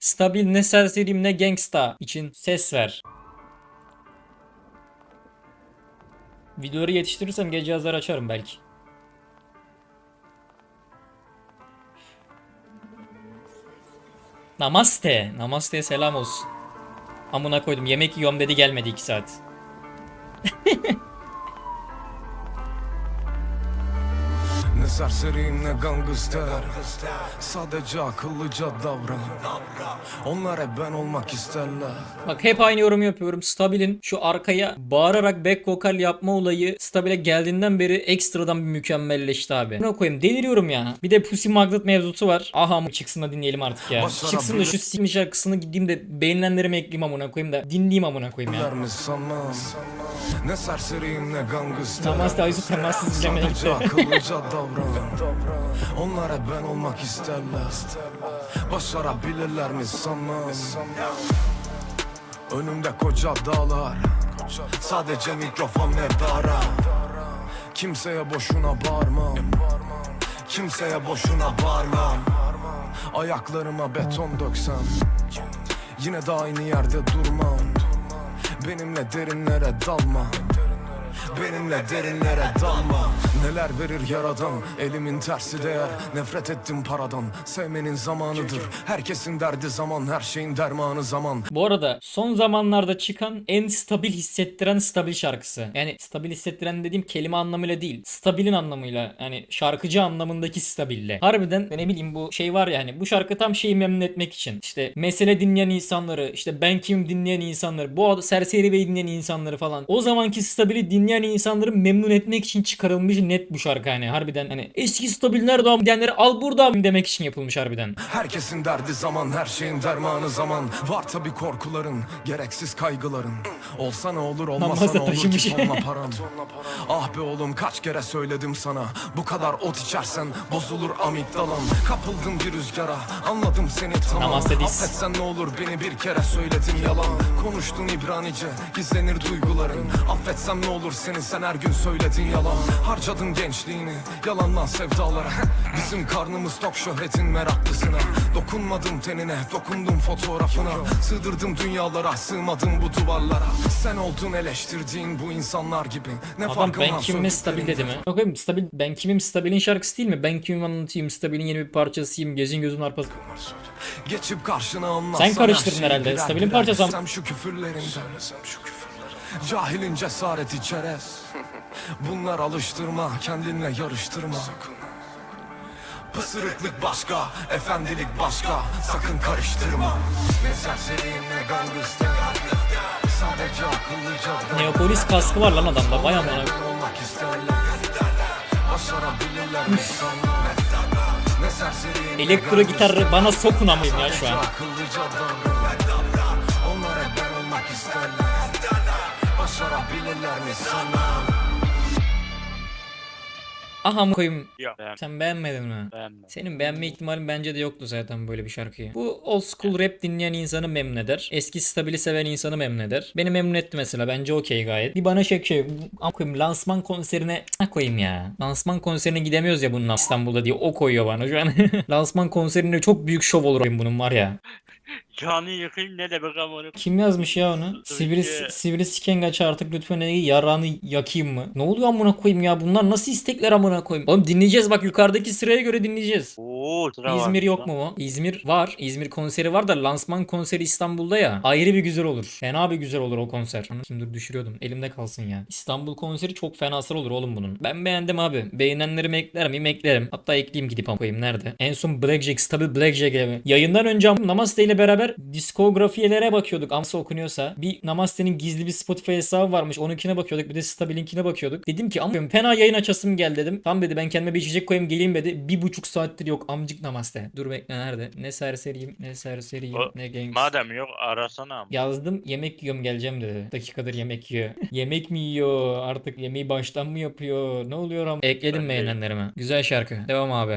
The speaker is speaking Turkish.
Stabil ne serseriyim ne gangsta için ses ver. Videoları yetiştirirsem gece yazar açarım belki. Namaste. Namaste'ye selam olsun. Amına koydum. Yemek yiyorum dedi gelmedi 2 saat. Ne serseriyim ne gangster Sadece akıllıca davran Onlar hep ben olmak isterler Bak hep aynı yorum yapıyorum. Stabil'in şu arkaya bağırarak back vokal yapma olayı Stabil'e geldiğinden beri ekstradan bir mükemmelleşti abi. Ne koyayım deliriyorum ya. Bir de Pussy Magnet mevzusu var. Aha mı çıksın da dinleyelim artık ya. Başarabilir- Çıksın da şu sikmi şarkısını gideyim de beğenilenlerimi ekleyeyim amına koyayım da dinleyeyim amına koyayım ya. Der mi sanmam Ne serseriyim ne gangster Namaste Aysu temassız izlemeye Sadece gitti. akıllıca davran. Onlar hep ben olmak isterler Başarabilirler mi sanmam? Önümde koca dağlar. Sadece mikrofon ne bara Kimseye boşuna bağırmam. Kimseye boşuna bağırmam. Ayaklarıma beton döksem Yine de aynı yerde durmam Benimle derinlere dalma Benimle derinlere dalma Neler verir yaradan Elimin tersi değer Nefret ettim paradan Sevmenin zamanıdır Herkesin derdi zaman Her şeyin dermanı zaman Bu arada son zamanlarda çıkan en stabil hissettiren stabil şarkısı. Yani stabil hissettiren dediğim kelime anlamıyla değil. Stabilin anlamıyla. Yani şarkıcı anlamındaki stabille. Harbiden ne bileyim bu şey var ya hani bu şarkı tam şeyi memnun etmek için. İşte mesele dinleyen insanları, işte ben kim dinleyen insanları, bu serseri bey dinleyen insanları falan. O zamanki stabili dinleyen insanları memnun etmek için çıkarılmış net bu şarkı hani. Harbiden hani eski stabil nerede diyenleri al burada demek için yapılmış harbiden. Herkesin derdi zaman Her şeyin dermanı zaman. Var tabi korkuların Gereksiz kaygıların. Olsa ne olur olmasa ne olur ki tonla paran Ah be oğlum kaç kere söyledim sana. Bu kadar ot içersen bozulur amigdalan Kapıldım bir rüzgara Anladım seni tamam. Diz. Affetsen ne olur beni bir kere söyledin yalan. Konuştun İbranice gizlenir duyguların. Affetsem ne olur seni sen her gün söyledin yalan Harcadın gençliğini yalandan sevdalara Bizim karnımız tok şöhretin meraklısına Dokunmadım tenine dokundum fotoğrafına Sığdırdım dünyalara sığmadım bu duvarlara Sen oldun eleştirdiğin bu insanlar gibi Ne Adam ben var kimime stabil dedi mi? söylediklerinden? Bakayım stabil ben kimim stabilin şarkısı değil mi? Ben kimim anlatayım stabilin yeni bir parçasıyım gezin gözün arpası. Geçip karşına anlatsam Sen karıştırdın herhalde. Stabilin parçası şu küfürlerinden Söylesem şu küfürleri Cahilin cesareti çerez. Bunlar alıştırma kendinle yarıştırma. Pısırıklık başka, efendilik başka. Sakın karıştırma. Ne serseriyim ne gangster. Sadece akıllıca Neopolis kaskı var lan adamda. Vay amına. olmak isterler. Başarabilirler Elektro gitarı bana sokun amayım ya şu an. Başarabilirler mi sanmam Aha mı koyayım. Yok. Sen beğenmedin mi? beğenmedim. Senin beğenme ihtimalin bence de yoktu zaten böyle bir şarkıyı. Bu old school rap dinleyen insanı memnun eder. Eski stabili seven insanı memnun eder. Beni memnun etti mesela. Bence okey gayet. Bir bana şey şey. Am koyayım lansman konserine ne koyayım ya. Lansman konserine gidemiyoruz ya bununla İstanbul'da diye o koyuyor bana şu an. lansman konserinde çok büyük şov olur bunun var ya. Canı yıkayım ne demek ama onu. Kim yazmış ya onu? Sivri, sivri sikengaç artık lütfen eli yarağını yakayım mı? Ne oluyor amına koyayım ya? Bunlar nasıl istekler amına koyayım? Oğlum dinleyeceğiz bak yukarıdaki sıraya göre dinleyeceğiz. Oo sıra var. İzmir yok mu mu? İzmir var. İzmir konseri var da lansman konseri İstanbul'da ya. Ayrı bir güzel olur. Fena bir güzel olur o konser. Kim dur düşürüyordum. Elimde kalsın ya. İstanbul konseri çok fenasal olur oğlum bunun. Ben beğendim abi. Beğenenlerimi ekler miyim? Eklerim. Hatta ekleyeyim gidip koyayım. Nerede? En son Blackjack, Stabil Blackjack evi. Yayından önce Namaste ile beraber diskografiyelere bakıyorduk. Amsa okunuyorsa. Bir Namaste'nin gizli bir Spotify hesabı varmış. Onunkine bakıyorduk. Bir de Stabil'inkine bakıyorduk. Dedim ki ama fena yayın açasım gel dedim. Tam dedi ben kendime bir içecek koyayım geleyim dedi. Bir buçuk saattir yok amcık Namaste. Dur bekle nerede? Ne serseriyim ne serseriyim O- ne genç. Madem yok arasana ama. Yazdım yemek yiyorum geleceğim dedi. Dakikadır yemek yiyor. yemek mi yiyor artık yemeği baştan mı yapıyor? Ne oluyor ama? Ekledim beğenenlerime. Güzel şarkı. Devam abi.